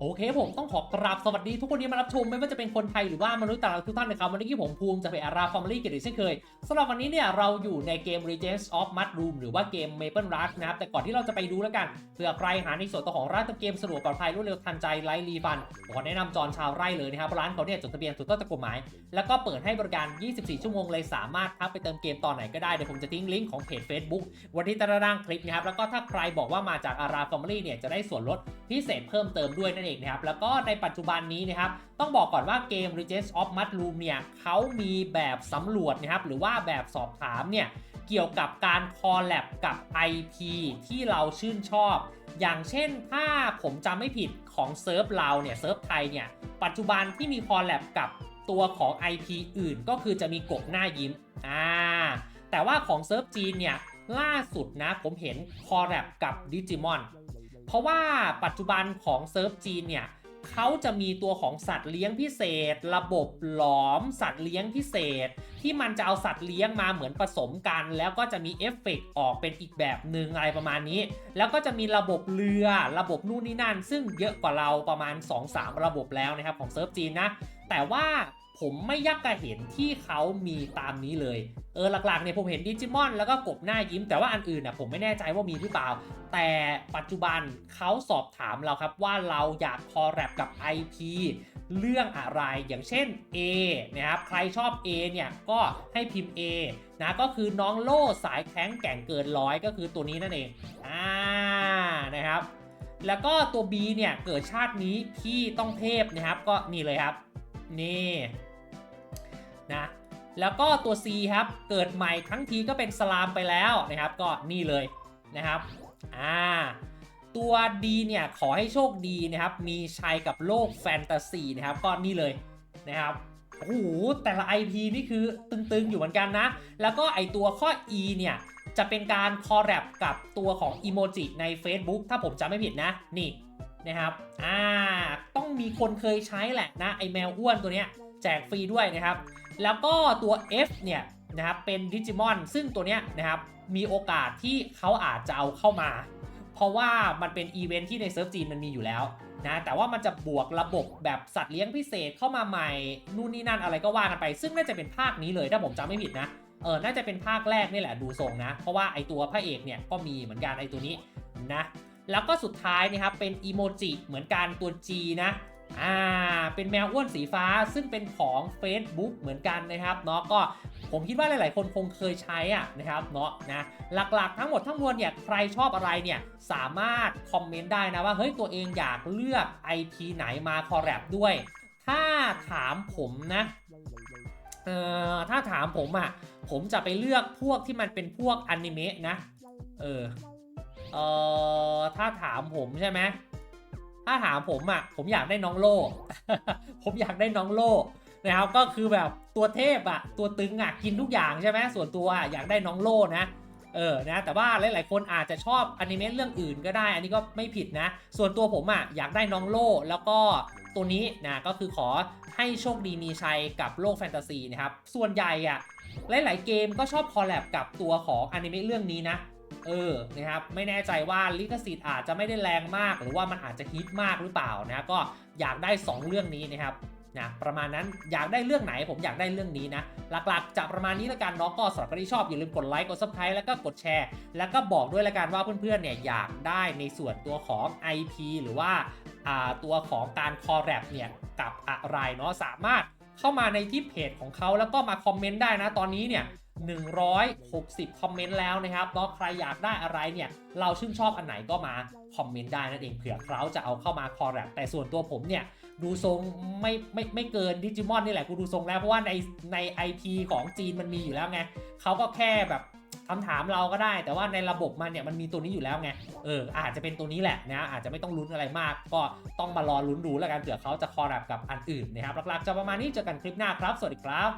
โอเคผมต้องขอกราบสวัสดีทุกคนที่มารับชมไม่ว่าจะเป็นคนไทยหรือว่ามนุษย์ต่างดาวทุกท่านนะครับวันนี้ผมภูมิจะเป็นอาราฟอร์มลี่กันอีกเช่นเคยสำหรับวันนี้เนี่ยเราอยู่ในเกม Regents of Mudroom หรือว่าเกม Maple Rush นะครับแต่ก่อนที่เราจะไปดูแล้วกันเผื่อใครหาในส่วนตัวของร้านเกมสะดวกปลอดภัยรวดเร็วทันใจไร้รีฟันขอแนะนำจอนชาวไร่เลยนะครับร้านเขาเนี่ยจดทะเบียนถูกต้องตามกฎหมาย แล้วก็เปิดให้บริการ 24 ชั่วโมงเลยสามารถทักไปเติมเกมตอนไหนก็ได้เดี๋ยวผมจะทิ้งลิงก์ของเพจ Facebook วันที่ตารางคลิปนะครับแล้วก็ถ้าใครบอกว่ามาจากอาราฟอร์มลี่เนี่ยจะได้ส่วนลดพิเศษเพิ่มเติมด้วยนั่นเองนะครับแล้วก็ในปัจจุบันนี้นะครับต้องบอกก่อนว่าเกม Regents of Mudroom เนี่ยเขามีแบบสำรวจนะครับหรือว่าแบบสอบถามเนี่ยเกี่ยวกับการคอลแลบกับ IP ที่เราชื่นชอบ อย่างเช่นถ้าผมจำไม่ผิดของเซิร์ฟเราเนี่ยเซิร์ฟไทยเนี่ยปัจจุบันที่มีคอลแลบกับตัวของ IP อื่นก็คือจะมีกบหน้ายิ้มอ่าแต่ว่าของเซิร์ฟจีนเนี่ยล่าสุดนะผมเห็นคอลแลบกับดิจิมอน เพราะว่าปัจจุบันของเซิร์ฟจีนเนี่ยเขาจะมีตัวของสัตว์เลี้ยงพิเศษ ระบบหลอมสัตว์เลี้ยงพิเศษ ที่มันจะเอาสัตว์เลี้ยงมาเหมือนผสมกัน แล้วก็จะมีเอฟเฟกต์ออกเป็นอีกแบบหนึ่งอะไรประมาณนี้ แล้วก็จะมีระบบเรือ ระบบนู่นนี่นั่น ซึ่งเยอะกว่าเราประมาณ 2-3 ระบบแล้วนะครับของเซิร์ฟจีนนะแต่ว่า ผมไม่ยักกะเห็นที่เขามีตามนี้เลย เออหลักๆเนี่ยผมเห็นดิจิมอนแล้วก็กบหน้ายิ้ม แต่ว่าอันอื่นน่ะผมไม่แน่ใจว่ามีหรือเปล่า แต่ปัจจุบันเขาสอบถามเราครับว่าเราอยากคอแรปกับ IP เรื่องอะไรอย่างเช่น A นะครับใครชอบ A เนี่ยก็ให้พิมพ์ A นะก็คือน้องโล่สายแข็งแก่งเกินร้อยก็คือตัวนี้นั่นเองอ่านะครับ แล้วก็ตัว B เนี่ยเกิดชาตินี้พี่ต้องเทพนะครับก็นี่เลยครับ นี่ นะแล้วก็ตัว C ครับ เกิดใหม่ทั้งทีก็เป็นสลามไปแล้วนะครับ ก็นี่เลยนะครับอ่าตัว D เนี่ย ขอให้โชคดีนะครับ มีชัยกับโลกแฟนตาซีนะครับ ก็นี่เลยนะครับโอ้โหแต่ละ IP นี่คือตึงๆอยู่เหมือนกันนะ แล้วก็ไอตัวข้อ E เนี่ย จะเป็นการคอแลบกับตัวของอีโมจิใน Facebook ถ้าผมจำไม่ผิดนะ นี่นะครับ อ่า ต้องมีคนเคยใช้แหละนะ ไอแมวอ้วนตัวเนี้ย แจกฟรีด้วยนะครับ แล้วก็ตัว F เนี่ยนะครับเป็นดิจิมอนซึ่งตัวเนี้ยนะครับมีโอกาสที่เขาอาจจะเอาเข้ามา เพราะว่ามันเป็นอีเวนท์ที่ในเซิร์ฟจีนมันมีอยู่แล้วนะแต่ว่ามันจะบวกระบบแบบสัตว์เลี้ยงพิเศษเข้ามาใหม่นู่นนี่นั่นอะไรก็ว่ากันไป ซึ่งน่าจะเป็นภาคนี้เลยถ้าผมจำไม่ผิดนะเออน่าจะเป็นภาคแรกนี่แหละดูทรงนะ เพราะว่าไอตัวพระเอกเนี่ยก็มีเหมือนกันไอตัวนี้นะแล้วก็สุดท้ายนะครับเป็นอีโมจิเหมือนกันตัว G นะ อ่า เป็นแมวอ้วนสีฟ้าซึ่งเป็นของ Facebook เหมือนกันนะครับเนาะก็ผมคิดว่าหลาย ๆ คนคงเคยใช้อะนะครับเนาะนะหลัก ๆ ทั้งหมดทั้งมวลเนี่ยใครชอบอะไรเนี่ยสามารถคอมเมนต์ได้นะว่าเฮ้ยตัวเองอยากเลือก IP ไหนมาคอแลบด้วย ถ้าถามผมนะเอ่อถ้าถามผมอะผมจะไปเลือกพวกที่มันเป็นพวกอนิเมะนะ เออเอ่อถ้าถามผมใช่ไหม ถ้าถามผมอะผมอยากได้น้องโล่ผมอยากได้น้องโล่นะครับก็คือแบบตัวเทพอะตัวตึงอะกินทุกอย่างใช่ไหมส่วนตัวอะอยากได้น้องโล่นะเออนะแต่ว่าหลาย ๆ คนอาจจะชอบอนิเมะเรื่องอื่นก็ได้ อันนี้ก็ไม่ผิดนะ ส่วนตัวผมอะอยากได้น้องโล่แล้วก็ตัวนี้นะก็คือขอให้โชคดีมีชัยกับโลกแฟนตาซีนะครับส่วนใหญ่อะหลาย ๆ เกมก็ชอบคอลแลบกับตัวของอนิเมะเรื่องนี้นะ เออ นะครับ ไม่แน่ใจว่าลิขสิทธิ์อาจจะไม่ได้แรงมาก หรือว่ามันอาจจะฮิตมากหรือเปล่านะ ก็อยากได้ 2 เรื่องนี้นะครับนะประมาณนั้นอยากได้เรื่องไหนผมอยากได้เรื่องนี้นะ หลักๆจะประมาณนี้ละกันเนาะก็สำหรับใครที่ชอบอย่าลืมกดไลค์กด subscribe แล้วก็กดแชร์ แล้วก็บอกด้วยละกันว่าเพื่อนๆเนี่ยอยากได้ในส่วนตัวของ IP หรือว่าตัวของการคอลแลบเนี่ยกับอะไรเนาะสามารถเข้ามาในที่เพจของเขาแล้วก็มาคอมเมนต์ได้นะตอนนี้เนี่ย 160 คอมเมนต์แล้วนะครับเนาะใครอยากได้อะไรเนี่ยเราชื่นชอบอันไหนก็มาคอมเมนต์ได้นั่นเองเผื่อเขาจะเอาเข้ามาคอลแลบแต่ส่วนตัวผมเนี่ยดูทรงไม่ไม่ไม่เกินดิจิมอนนี่แหละกูดูทรงแล้วเพราะว่าในใน IP ของจีนมันมีอยู่แล้วไงเขาก็แค่แบบคำถามเราก็ได้ แต่ว่าในระบบมันเนี่ยมันมีตัวนี้อยู่แล้วไงเอออาจจะเป็นตัวนี้แหละนะอาจจะไม่ต้องลุ้นอะไรมาก ก็ต้องมารอลุ้นดูแล้วกันเผื่อเขาจะคอลแลบกับอันอื่นนะครับหลักๆจะประมาณนี้เจอกันคลิปหน้าครับ สวัสดีครับ